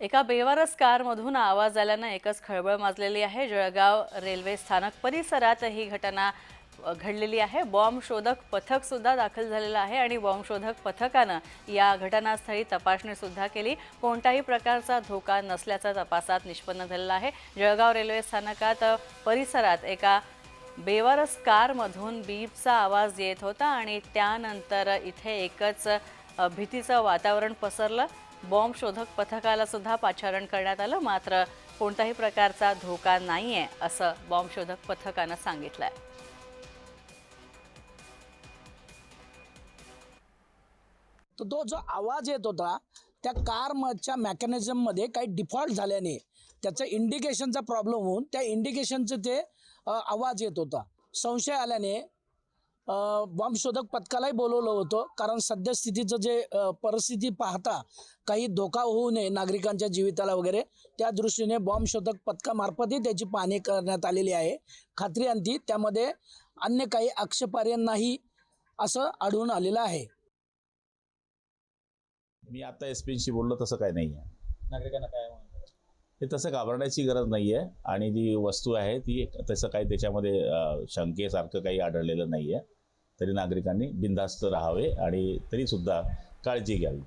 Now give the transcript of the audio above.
एका बेवारस कारमधून आवाज आल्यानं एकच खळबळ माजलेली आहे. जळगाव रेल्वे स्थानक परिसरात ही घटना घडलेली आहे. बॉम्ब शोधक पथक सुद्धा दाखल झालेलं आहे आणि बॉम्ब शोधक पथकानं या घटनास्थळी तपासणी सुद्धा केली. कोणत्याही प्रकारचा धोका नसल्याचा तपासात निष्पन्न झालेला आहे. जळगाव रेल्वे स्थानकात परिसरात एका बेवारस कारमधून बीपचा आवाज येत होता आणि त्यानंतर इथे एकच भीतीचं वातावरण पसरलं. बॉम्ब शोधक पथकाला सुद्धा पाचारण करण्यात आलं. मात्र कोणत्याही प्रकारचा धोका नाही आहे असं बॉम्ब शोधक पथकानं सांगितलंय. तर तो जो आवाज येत होता त्या कारच्या मेकॅनिझममध्ये काही डिफॉल्ट झाल्याने त्याचं इंडिकेशनचा प्रॉब्लेम होऊन त्या इंडिकेशनचं ते आवाज येत होता. संशय आल्याने बॉम्ब शोधक पथकालाही बोलवलं होतं. कारण सद्यस्थितीचं जे परिस्थिती पाहता काही धोका होऊ नये नागरिकांच्या जीविताला वगैरे त्या दृष्टीने बॉम्ब शोधक पथकामार्फतही त्याची पाहणी करण्यात आलेली आहे. खात्री अंती त्यामध्ये अन्य काही आक्षेपार्ह नाही असं आढळून आलेलं आहे. मी आता एस पीशी बोललो तसं काय नाही आहे नागरिकांना काय हे तसं घाबरण्याची गरज नाही आहे आणि जी वस्तू आहे ती तसं काही त्याच्यामध्ये शंकेसारखं काही आढळलेलं नाही आहे तरी नागरिकांनी बिनधास्त राहावे आणि तरीसुद्धा काळजी घ्यावी.